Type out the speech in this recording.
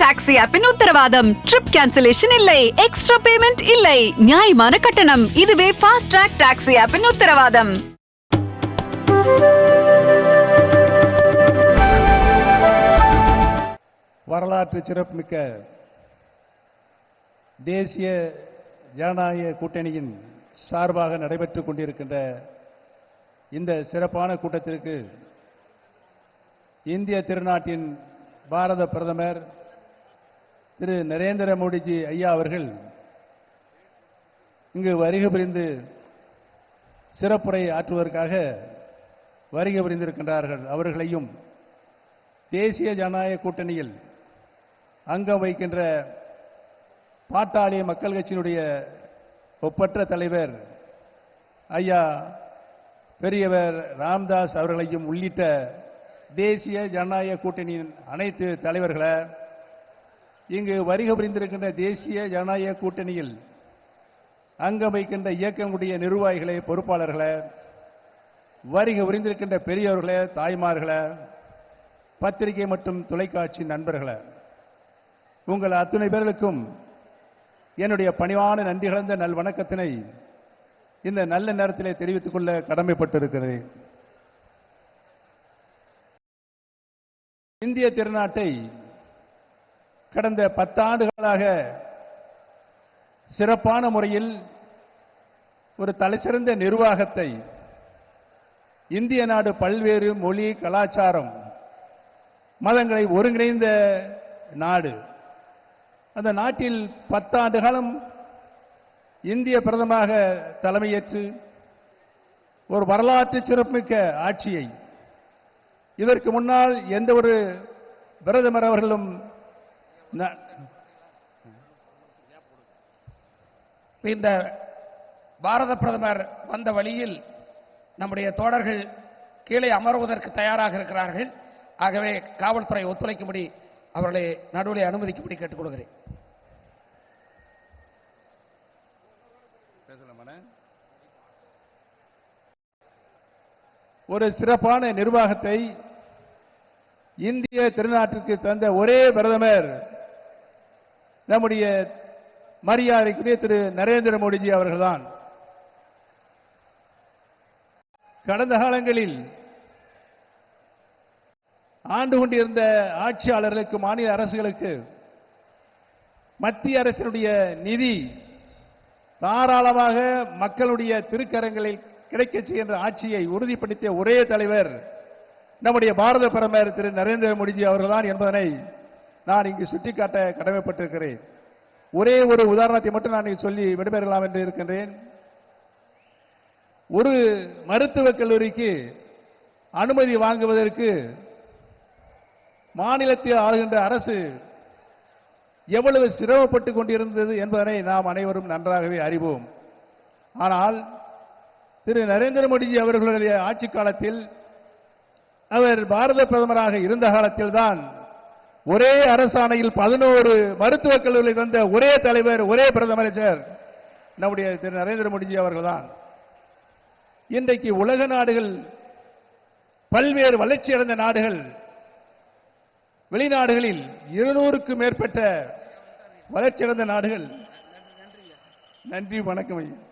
Taxi ஆப்பின் உத்தரவாதம். Trip cancellation இல்லை. எக்ஸ்ட்ரா பேமெண்ட் இல்லை. நியாயமான கட்டணம். இதுவே ஃபாஸ்ட் ட்ராக் டாக்ஸி ஆப்பின் உத்தரவாதம். வரலாற்று சிறப்புமிக்க தேசிய ஜனநாயக கூட்டணியின் சார்பாக நடைபெற்றுக் கொண்டிருக்கின்ற இந்த சிறப்பான கூட்டத்திற்கு இந்திய திருநாட்டின் பாரத பிரதமர் திரு நரேந்திர மோடிஜி ஐயா அவர்கள் இங்கு வருகை புரிந்து சிறப்புரை ஆற்றுவதற்காக வருகை புரிந்திருக்கின்றார்கள். அவர்களையும் தேசிய ஜனநாயக கூட்டணியில் அங்கம் வைக்கின்ற பாட்டாளி மக்கள் கட்சியினுடைய ஒப்பற்ற தலைவர் ஐயா பெரியவர் ராம்தாஸ் அவர்களையும் உள்ளிட்ட தேசிய ஜனநாயக கூட்டணியின் அனைத்து தலைவர்களை இங்கு வருகை புரிந்திருக்கின்ற தேசிய ஜனநாயக கூட்டணியில் அங்கம் வைக்கின்ற இயக்கங்களுடைய நிர்வாகிகளே பொறுப்பாளர்களை வருகை புரிந்திருக்கின்ற பெரியவர்களே தாய்மார்களே பத்திரிகை மற்றும் தொலைக்காட்சி நண்பர்களே உங்கள் அத்துணை பேர்களுக்கும் என்னுடைய பணிவான நன்றி கலந்த நல் வணக்கத்தினை இந்த நல்ல நேரத்திலே தெரிவித்துக் கொள்ள கடமைப்பட்டிருக்கிறேன். இந்திய திருநாட்டை கடந்த பத்தாண்டுகளாக சிறப்பான முறையில் ஒரு தலைசிறந்த நிர்வாகத்தை இந்திய நாடு பல்வேறு மொழி கலாச்சாரம் மதங்களை ஒருங்கிணைந்த நாடு. அந்த நாட்டில் பத்தாண்டு காலம் இந்திய பிரதமாக தலைமையேற்று ஒரு வரலாற்று சிறப்புமிக்க ஆட்சியை. இதற்கு முன்னால் எந்த ஒரு பிரதமர் அவர்களும் இந்த பாரத பிரதமர் வந்த வழியில் நம்முடைய தோழர்கள் கீழே அமர்வதற்கு தயாராக இருக்கிறார்கள். ஆகவே காவல்துறை ஒத்துழைக்கும்படி அவர்களை நடுவில் அனுமதிக்கும்படி கேட்டுக்கொள்கிறேன். ஒரு சிறப்பான நிர்வாகத்தை இந்திய திருநாட்டிற்கு தந்த ஒரே பிரதமர் நம்முடைய மரியாதைக்குரிய திரு நரேந்திர மோடிஜி அவர்கள்தான். கடந்த காலங்களில் ஆண்டு கொண்டிருந்த ஆட்சியாளர்களுக்கு மாநில அரசுகளுக்கு மத்திய அரசினுடைய நிதி தாராளமாக மக்களுடைய திருக்கரங்களில் கிடைக்கச் செய்கின்ற ஆட்சியை உறுதிப்படுத்திய ஒரே தலைவர் நம்முடைய பாரத பிரதமர் திரு நரேந்திர மோடிஜி அவர்கள்தான் என்பதனை நான் இங்கு சுட்டிக்காட்ட கடமைப்பட்டிருக்கிறேன். ஒரே ஒரு உதாரணத்தை மட்டும் நான் சொல்லி விடைபெறலாம் என்று இருக்கின்றேன். ஒரு மருத்துவக் கல்லூரிக்கு அனுமதி வாங்குவதற்கு மாநிலத்தில் ஆளுகின்ற அரசு எவ்வளவு சிரமப்பட்டு கொண்டிருந்தது என்பதனை நாம் அனைவரும் நன்றாகவே அறிவோம். ஆனால் திரு நரேந்திர மோடிஜி அவர்களுடைய ஆட்சி காலத்தில் அவர் பாரத பிரதமராக இருந்த காலத்தில்தான் ஒரே அரசாணையில் பதினோரு மருத்துவக் கல்லூரி தந்த ஒரே தலைவர் ஒரே பிரதமர் நம்முடைய திரு. நரேந்திர மோடிஜி அவர்கள்தான். இன்றைக்கு உலக நாடுகள் பல்வேறு வளர்ச்சி அடைந்த நாடுகள் வெளிநாடுகளில் இருநூறுக்கும் மேற்பட்ட வளர்ச்சி அடைந்த நாடுகள். நன்றி வணக்கம் ஐயா.